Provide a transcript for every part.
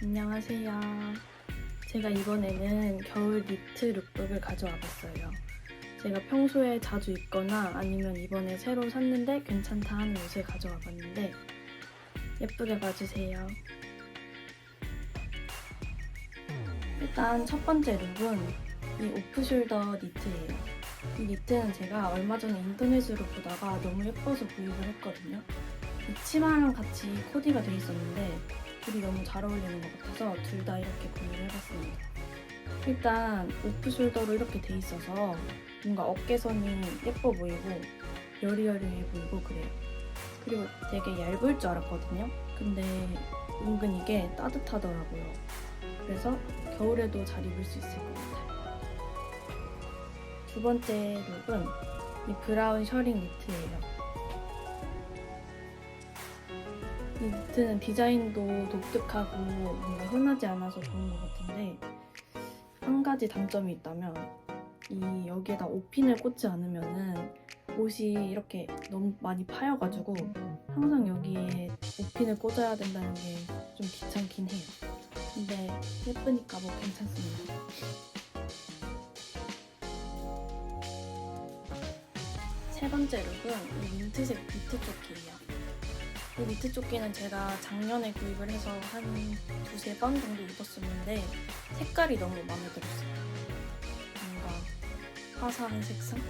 안녕하세요. 제가 이번에는 겨울 니트 룩북을 가져와 봤어요. 제가 평소에 자주 입거나 아니면 이번에 새로 샀는데 괜찮다 하는 옷을 가져와 봤는데 예쁘게 봐주세요. 일단 첫 번째 룩은 이 오프숄더 니트예요. 이 니트는 제가 얼마 전에 인터넷으로 보다가 너무 예뻐서 구입을 했거든요. 이 치마랑 같이 코디가 돼 있었는데 둘이 너무 잘 어울리는 것 같아서 둘 다 이렇게 구매를 해봤습니다. 일단 오프숄더로 이렇게 돼 있어서 뭔가 어깨선이 예뻐 보이고 여리여리해 보이고 그래요. 그리고 되게 얇을 줄 알았거든요. 근데 은근 이게 따뜻하더라고요. 그래서 겨울에도 잘 입을 수 있을 것 같아요. 두 번째 룩은 이 브라운 셔링 니트예요. 이 니트는 디자인도 독특하고 뭔가 흔하지 않아서 좋은 것 같은데 한 가지 단점이 있다면 이 여기에다 옷핀을 꽂지 않으면은 옷이 이렇게 너무 많이 파여가지고 항상 여기에 옷핀을 꽂아야 된다는 게 좀 귀찮긴 해요. 근데 예쁘니까 뭐 괜찮습니다. 세 번째 룩은 이 민트색 니트 조끼예요. 이 니트 조끼는 제가 작년에 구입을 해서 한 두세 번 정도 입었었는데 색깔이 너무 마음에 들었어요. 뭔가 화사한 색상?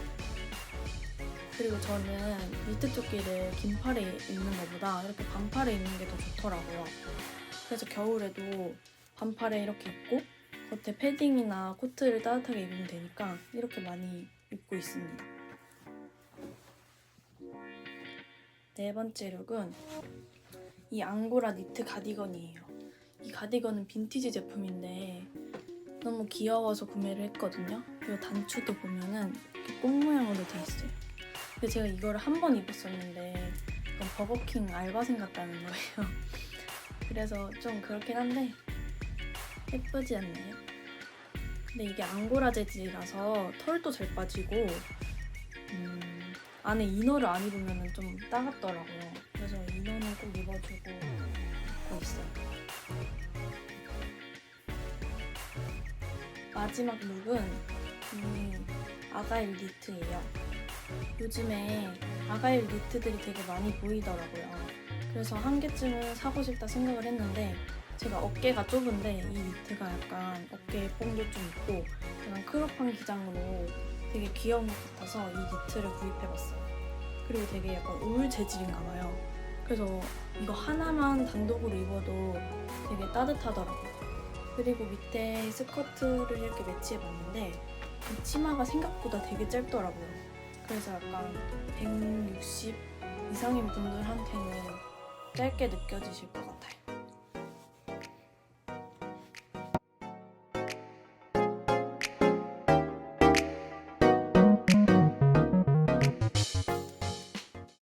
그리고 저는 니트 조끼를 긴팔에 입는 것보다 이렇게 반팔에 입는 게 더 좋더라고요. 그래서 겨울에도 반팔에 이렇게 입고 겉에 패딩이나 코트를 따뜻하게 입으면 되니까 이렇게 많이 입고 있습니다. 네 번째 룩은 이 앙고라 니트 가디건이에요. 이 가디건은 빈티지 제품인데 너무 귀여워서 구매를 했거든요. 이 단추도 보면은 이렇게 꽃 모양으로 돼 있어요. 근데 제가 이거를 한 번 입었었는데 이건 버거킹 알바생 같다는 거예요. 그래서 좀 그렇긴 한데 예쁘지 않나요? 근데 이게 앙고라 재질이라서 털도 잘 빠지고 음, 안에 이너를 안 입으면 좀 따갑더라고요. 그래서 이너는 꼭 입어주고 입고 있어요. 마지막 룩은 이 아가일 니트예요. 요즘에 아가일 니트들이 되게 많이 보이더라고요. 그래서 한 개쯤은 사고 싶다 생각을 했는데 제가 어깨가 좁은데 이 니트가 약간 어깨에 뽕도 좀 있고 약간 크롭한 기장으로 되게 귀여운 것 같아서 이 니트를 구입해봤어요. 그리고 되게 약간 울 재질인가 봐요. 그래서 이거 하나만 단독으로 입어도 되게 따뜻하더라고요. 그리고 밑에 스커트를 이렇게 매치해봤는데 이 치마가 생각보다 되게 짧더라고요. 그래서 약간 160 이상인 분들한테는 짧게 느껴지실 것 같아요.